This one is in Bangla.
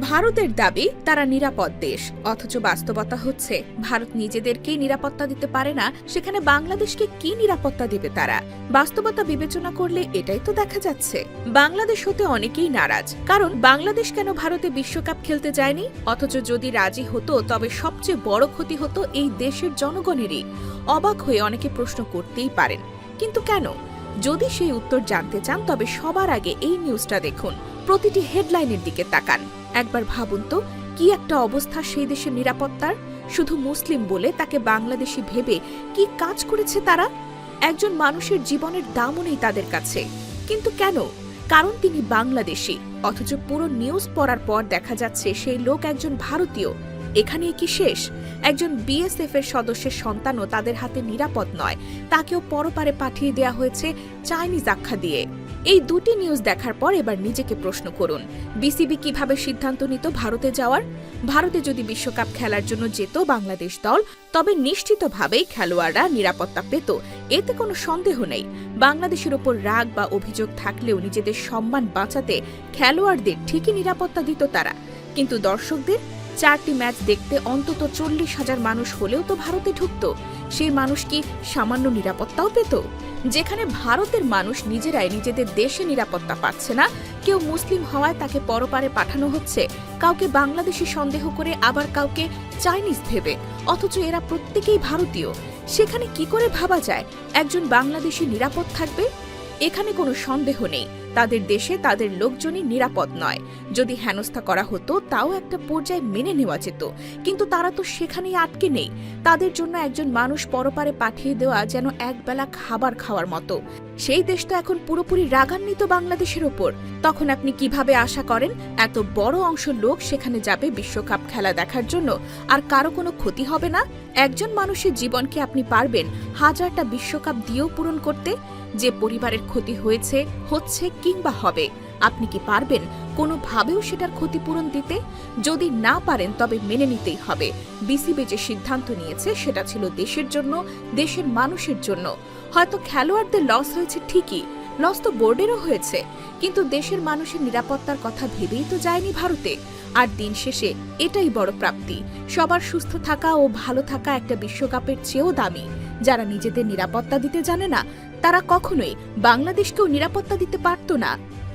ভারতের দাবি, তারা নিরাপদ দেশ। অথচ বাস্তবতা হচ্ছে, ভারত নিজেদেরকেই নিরাপত্তা দিতে পারে না, সেখানে বাংলাদেশকে কি নিরাপত্তা দেবে তারা? বাস্তবতা বিবেচনা করলে এটাই তো দেখা যাচ্ছে। বাংলাদেশ হতে অনেকেই নারাজ, কারণ বাংলাদেশ কেন ভারতে বিশ্বকাপ খেলতে যায়নি? অথচ যদি রাজি হতো, তবে সবচেয়ে বড় ক্ষতি হতো এই দেশের জনগণেরই। অবাক হয়ে অনেকে প্রশ্ন করতেই পারেন, কিন্তু কেন? যদি সেই উত্তর জানতে চান, তবে সবার আগে এই নিউজটা দেখুন। প্রতিটি হেডলাইনের দিকে তাকান। একবার ভাবুন তো, কি একটা অবস্থা সেই দেশের নিরাপত্তার? শুধু মুসলিম বলে তাকে বাংলাদেশি ভেবে কি কাজ করেছে তারা? একজন মানুষের জীবনের দামও নেই তাদের কাছে। কিন্তু কেন? কারণ তিনি বাংলাদেশি, অথচ পুরো নিউজ পড়ার পর দেখা যাচ্ছে সেই লোক একজন ভারতীয়। এখানেই কি শেষ? একজন বিএসএফ এর সদস্যের সন্তানও তাদের হাতে নিরাপদ নয়। তাকেও পরপারে পাঠিয়ে দেওয়া হয়েছে চাইনিজ আখ্যা দিয়ে। এই দুটি নিউজ দেখার পর এবার নিজেকে প্রশ্ন করুন, বিসিবি কীভাবে সিদ্ধান্ত নিত ভারতে যাওয়ার? ভারতে যদি বিশ্বকাপ খেলার জন্য যেত বাংলাদেশ দল, তবে নিশ্চিতভাবেই খেলোয়াড়রা নিরাপত্তা পেত, এতে কোনো সন্দেহ নেই। বাংলাদেশের ওপর রাগ বা অভিযোগ থাকলেও নিজেদের সম্মান বাঁচাতে খেলোয়াড়দের ঠিকই নিরাপত্তা দিত তারা। কিন্তু দর্শকদের চারটি ম্যাচ দেখতে অন্তত চল্লিশ হাজার মানুষ হলেও তো ভারতে ঢুকত। সেই মানুষ কি সামান্য নিরাপত্তাও পেত? যেখানে ভারতের মানুষ নিজেরাই নিজেদের দেশে নিরাপত্তা পাচ্ছে না, কেউ মুসলিম হওয়ায় তাকে পরপারে পাঠানো হচ্ছে, কাউকে বাংলাদেশি সন্দেহ করে আবার কাউকে চাইনিজ ভেবে, অথচ এরা প্রত্যেকেই ভারতীয়। সেখানে কি করে ভাবা যায়, একজন বাংলাদেশি নিরাপদ থাকবে? এখানে কোনো সন্দেহ নেই। তাদের দেশে তাদের লোকজনই নিরাপদ নয়। যদি হেনস্থা করা হতো, তাও একটা পর্যায়ে মেনে নেওয়া যেত। কিন্তু তারা তো সেখানেই আটকে নেই। তাদের জন্য একজন মানুষ পরপারে পাঠিয়ে দেওয়া যেন একবেলা খাবার খাওয়ার মতো। সেই দেশ তো এখন পুরোপুরি রাগান্বিত বাংলাদেশের ওপর। তখন আপনি কীভাবে আশা করেন, এত বড় অংশ লোক সেখানে যাবে বিশ্বকাপ খেলা দেখার জন্য? আর কারও কোনো ক্ষতি হবে না? একজন মানুষের জীবনকে আপনি পারবেন হাজারটা বিশ্বকাপ দিয়েও পূরণ করতে? যে পরিবারের ক্ষতি হয়েছে, হচ্ছে কিংবা হবে? আপনি কি পারবেন কোনোভাবেও সেটার ক্ষতিপূরণ দিতে? যদি না পারেন, তবে মেনে নিতেই হবে। বিসিবি যে সিদ্ধান্ত নিয়েছে, সেটা ছিল দেশের জন্য, দেশের মানুষের জন্য। হয়তো খেলোয়াড়দের লস হয়েছে ঠিকই লস তো বোর্ডেরও হয়েছে। কিন্তু দেশের মানুষের নিরাপত্তার কথা ভেবেই তো যায়নি ভারতে। আর দিন শেষে এটাই বড় প্রাপ্তি। সবার সুস্থ থাকা ও ভালো থাকা একটা বিশ্বকাপের চেয়েও দামি। যারা নিজেদের নিরাপত্তা দিতে জানে না, তারা কখনোই বাংলাদেশকেও নিরাপত্তা দিতে পারত না।